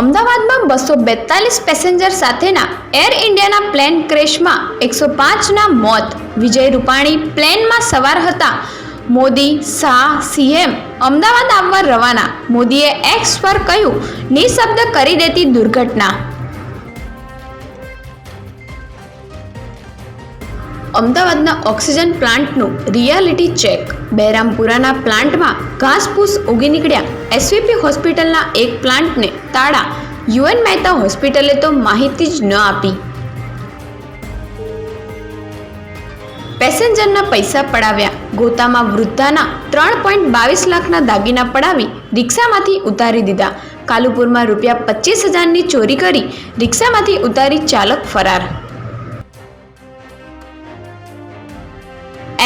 અમદાવાદમાં બસો બેતાલીસ પેસેન્જર સાથેના એર ઇન્ડિયાના પ્લેન ક્રેશમાં એકસો પાંચના મોત. વિજય રૂપાણી પ્લેનમાં સવાર હતા. મોદી, શાહ, સીએમ અમદાવાદ આવવા રવાના. મોદીએ એક્સ પર કહ્યું, નિશબ્દ કરી દેતી દુર્ઘટના. અમદાવાદના ઓક્સિજન પ્લાન્ટનું રિયાલિટી ચેક. બહેરામપુરાના પ્લાન્ટમાં ઘાસપૂસ ઉગી નીકળ્યા. એસવીપી હોસ્પિટલના એક પ્લાન્ટને તાળા. યુએન મહેતા હોસ્પિટલે તો માહિતી જ ન આપી. પેસેન્જરના પૈસા પડાવ્યા. ગોતામાં વૃદ્ધાના ત્રણ પોઈન્ટ બાવીસ લાખના દાગીના પડાવી રિક્ષામાંથી ઉતારી દીધા. કાલુપુરમાં રૂપિયા પચીસ હજારની ચોરી કરી રિક્ષામાંથી ઉતારી ચાલક ફરાર.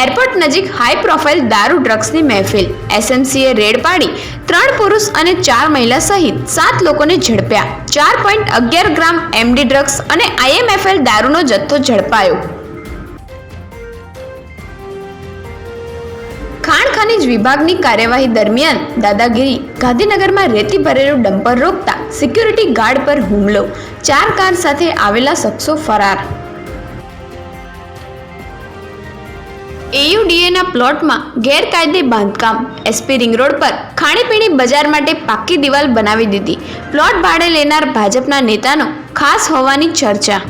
એરપોર્ટ નજીક હાઈ પ્રોફાઇલ દારૂ ડ્રગ્સની મહેફિલ. એસએમસીએ રેડ પાડી ત્રણ પુરુષ અને ચાર મહિલા સહિત સાત લોકોને ઝડપ્યા. ચાર પોઈન્ટ અગિયાર ગ્રામ એમડી ડ્રગ્સ અને આઈએમએફએલ દારૂનો જથ્થો ઝડપાયો. ખાણ ખનીજ વિભાગની કાર્યવાહી દરમિયાન દાદાગીરી ગાંધીનગરમાં રેતી ભરેલું ડમ્પર રોકતા સિક્યુરિટી ગાર્ડ પર હુમલો. ચાર કાર સાથે આવેલા શખ્સો ફરાર. એયુડીએના પ્લોટમાં ગેરકાયદે બાંધકામ. એસપી રિંગ રોડ પર ખાણીપીણી બજાર માટે પાક્કી દિવાલ બનાવી દીધી. પ્લોટ ભાડે લેનાર ભાજપના નેતાનો ખાસ હોવાની ચર્ચા.